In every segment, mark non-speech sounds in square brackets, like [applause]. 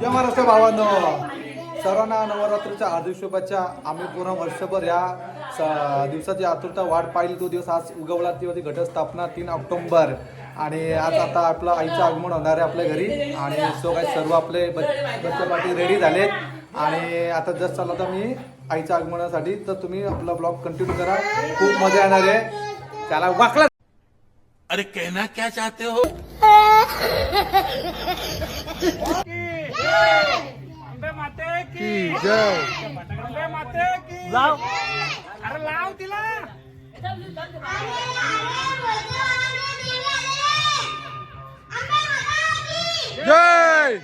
जय महाराष्ट्र भावांनो. सर्वांना नवरात्रीच्या हार्दिक शुभेच्छा. आम्ही पूर्ण वर्षभर या स- दिवसाची आतुरता वाट पाहिली. तो दिवस आज उगवला. ती होती घटस्थापना तीन ऑक्टोंबर. आणि आज आता आपलं आईचं आगमन होणार आहे आपल्या घरी. आणि सो काही सर्व आपले बच्चे पाठी रेडी झालेत. आणि आता जस्ट चालला तर मी आईच्या आगमनासाठी. तर तुम्ही आपला ब्लॉग कंटिन्यू करा. खूप मजा येणार आहे. त्याला वाकला अरे कहना क्या चाहते हो? [laughs] अंबे माते की जय. अंबे माते की. लाव. अरे लाव तिला. जय.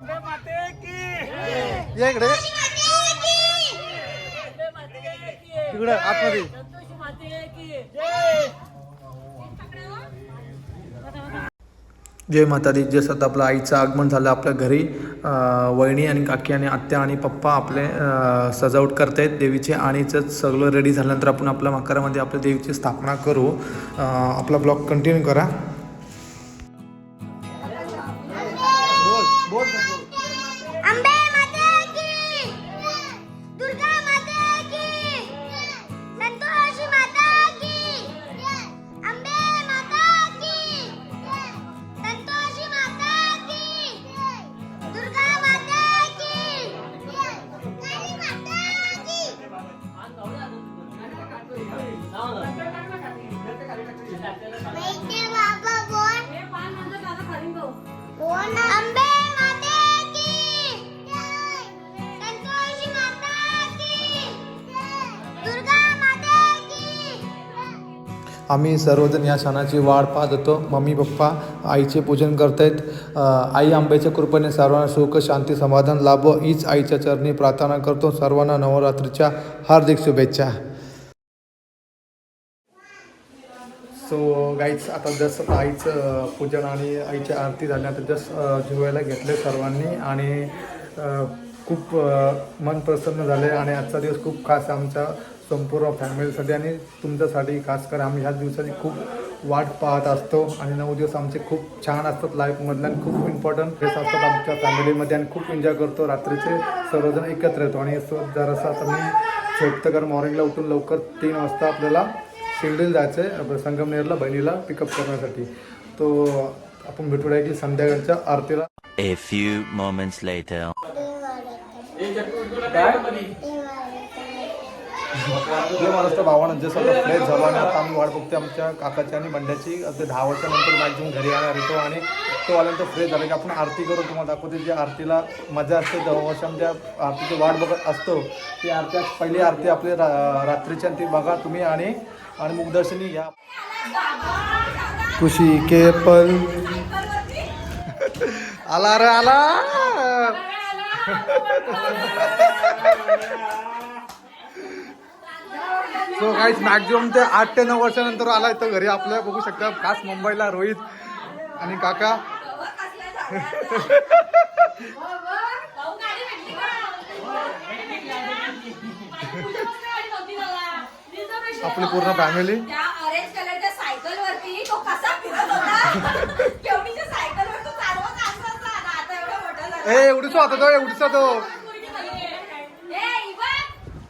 अंबे माते की. ये इकडे. तिकडे आतमध्ये. जय माता दी जसं आता आपलं आईचं आगमन झालं आपल्या घरी. अं, वहिनी आणि काकी आणि आत्या आणि पप्पा आपले सजावट करतायत. देवीचे आणि जर सगळं रेडी झाल्यानंतर आपण आपल्या मकरामध्ये आपल्या देवीची स्थापना करू. आपला ब्लॉग कंटिन्यू करा. आम्ही सर्वजण या सणाची वाढ पाहत होतो. मम्मी पप्पा आईचे पूजन करत आहेत आई आंब्याच्या कृपेने सर्वांना सुख शांती समाधान लाभो. हीच आईच्या चरणी प्रार्थना करतो. सर्वांना नवरात्रीच्या हार्दिक शुभेच्छा. सो गाईच आता जसं आईचं पूजन आणि आईची आरती झाल्यानंतर जस जेवायला घेतले सर्वांनी आणि खूप मन प्रसन्न झाले आणि आजचा दिवस खूप खास आमचा आमच्या संपूर्ण फॅमिलीसाठी आणि तुमच्यासाठी खास कर आम्ही ह्या दिवसाची खूप वाट पाहत असतो. आणि नऊ दिवस आमचे खूप छान असतात लाईफमधले आणि खूप इम्पॉर्टंट फेस असतात आमच्या फॅमिलीमध्ये आणि खूप एन्जॉय करतो. रात्रीचे सर्वजण एकत्र येतो. आणि असं जरासं आता मी झोपतं कारण मॉर्निंगला उठून लवकर तीन वाजता आपल्याला शिर्डीला जायचं आहे संगमनेरला बहिणीला पिकअप करण्यासाठी. तो आपण भेटूया की संध्याकाळच्या आरतीला. A few moments later. जय महाराष्ट्र भावानं जसं आता फ्रेश झालो आणि आता आम्ही वाट बघते आमच्या काकाची आणि बंड्याची. अगदी दहा वर्षानंतर मॅक्झिमम घरी येणार येतो आणि तो आल्यानंतर फ्रेश झाला. की आपण आरती करू तुम्हाला दाखवते जी आरतीला मजा असते दहा वर्षामध्ये आरतीची वाट बघत असतो ती आरती पहिली आरती आपली रा रात्रीची आणि ती बघा तुम्ही आणि आणि मुखदर्शनी घ्या खुशी के पल. आला रे आला. सो काहीच मॅक्झिमम ते आठ ते नऊ वर्षानंतर आलाय तो घरी आपल्या बघू शकता. खास मुंबईला रोहित आणि काका. आपली पूर्ण फॅमिली फिरत होता? आता ए तो एवढीच तो. ए इवन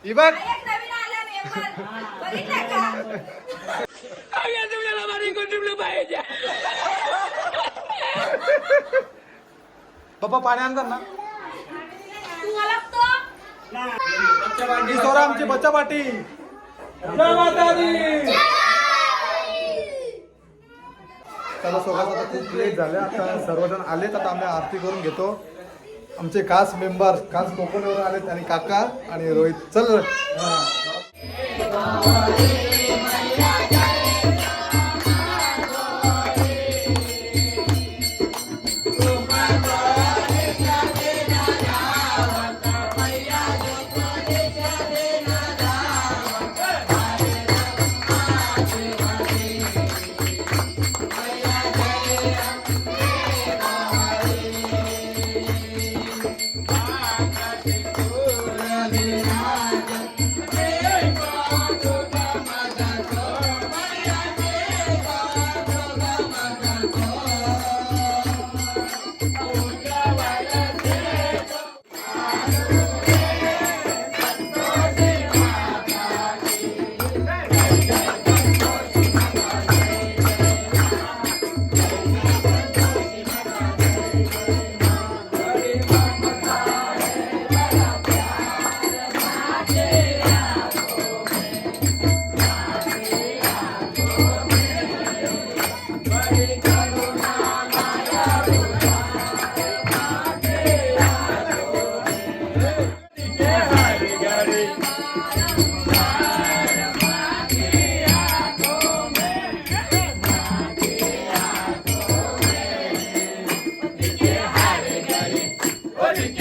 ही बघ एक नवीन आला मेंबर बघितलं का पप्पा पाणी आणतात ना ही सोरा आमची बच्चा पाटी. चला सोबत आता खूप लेट झाले. आता सर्वजण आलेत. आता आम्ही आरती करून घेतो. आमचे खास मेंबर खास कोकणवरून आलेत आणि काका आणि रोहित. चल. Hare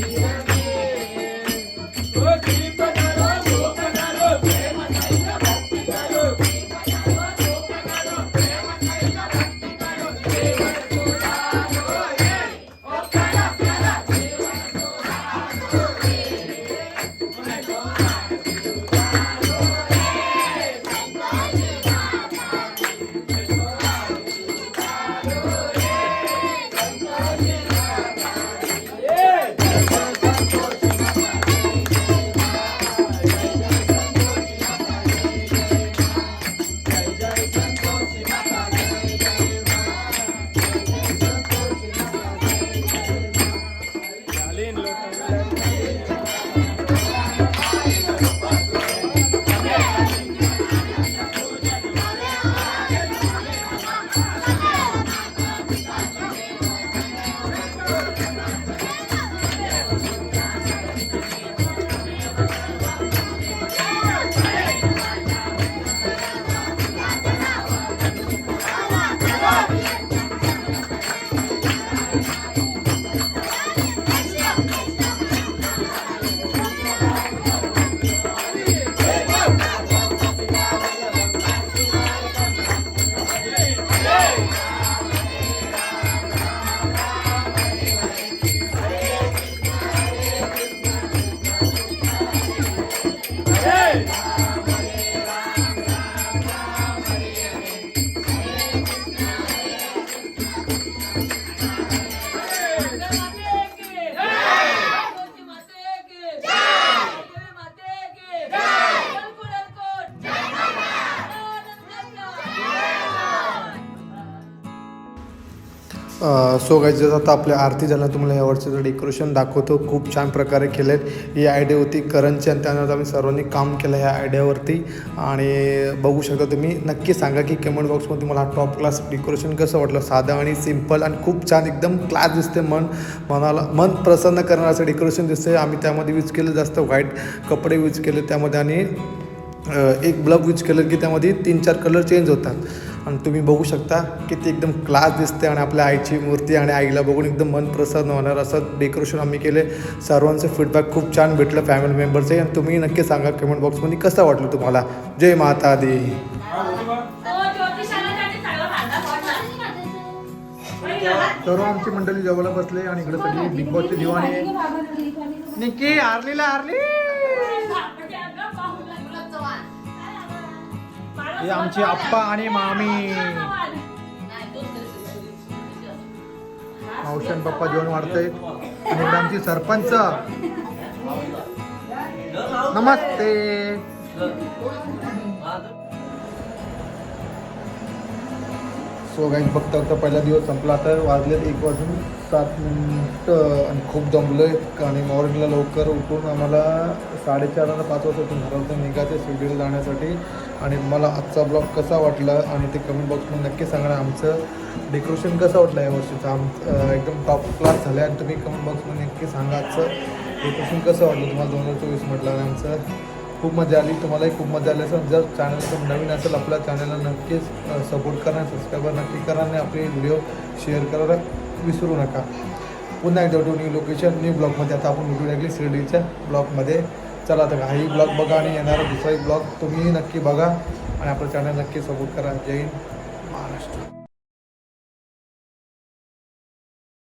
रे. सो गाईज जसं आता आपल्या आरती झाल्या तुम्हाला या वर्षीचं डेकोरेशन दाखवतो. खूप छान प्रकारे केलं आहेत ही आयडिया होती करणची आणि त्यानंतर आम्ही सर्वांनी काम केलं ह्या आयडियावरती आणि बघू शकता तुम्ही नक्की सांगा की कमेंट बॉक्समध्ये मला टॉप क्लास डेकोरेशन कसं वाटलं? साधं आणि सिंपल आणि खूप छान एकदम क्लास दिसते मन. मनाला मन प्रसन्न करणारं असं डेकोरेशन दिसते आम्ही त्यामध्ये यूज केलं जास्त व्हाईट कपडे यूज केले त्यामध्ये आणि एक ब्लब यूज केलं की त्यामध्ये तीन चार कलर चेंज होतात. आणि तुम्ही बघू शकता की ते एकदम क्लास दिसते आणि आपल्या आईची मूर्ती आणि आईला बघून एकदम मन प्रसन्न होणार असं डेकोरेशन आम्ही केले सर्वांचं फीडबॅक खूप छान भेटलं फॅमिली मेंबरचे आणि तुम्ही नक्की सांगा कमेंट बॉक्समध्ये कसं वाटलं तुम्हाला जय माता दी सर्व आमची मंडळी जेवायला बसले आणि इकडे सगळी बिग बॉसची दिवाणी निकी आरलीला आरली हे आमची आप्पा आणि मामी. मावशन पप्पा जेवण वाढतय. आणि आमची सरपंच. नमस्ते. सो काही फक्त आता पहिला दिवस संपला आता वाजलेत एक वाजून सात मिनिटं आणि खूप दमलं आणि मॉर्निंगला लवकर उठून आम्हाला साडेचार आणि पाच वाजता घरातून निघायचं स्विगीला जाण्यासाठी. आणि मला आजचा ब्लॉग कसा वाटला आणि ते कमेंट बॉक्समध्ये नक्की सांगा आमचं डेकोरेशन कसं वाटलं या वर्षीचं? आम एकदम टॉप क्लास झालं आहे आणि तुम्ही कमेंट बॉक्समध्ये नक्की सांगा आजचं डेकोरेशन कसं वाटलं तुम्हाला दोन हजार चोवीस म्हटलं आणि आमचं खूप मजा आली. तुम्हालाही खूप मजा आली. असेल जर चॅनल नवीन असेल आपल्या चॅनलला नक्कीच सपोर्ट करा सबस्क्राईबर नक्की करा आणि आपले व्हिडिओ शेअर करायला विसरू नका. पुन्हा एकदा भेटू न्यू लोकेशन न्यू ब्लॉगमध्ये आता आपण भेटू लागली शिर्डीच्या ब्लॉगमध्ये चला आता हाही ब्लॉग बघा आणि येणारा दुसराही ब्लॉग तुम्ही नक्की बघा. आणि आपलं चॅनल नक्की सपोर्ट करा. जय हिंद महाराष्ट्र.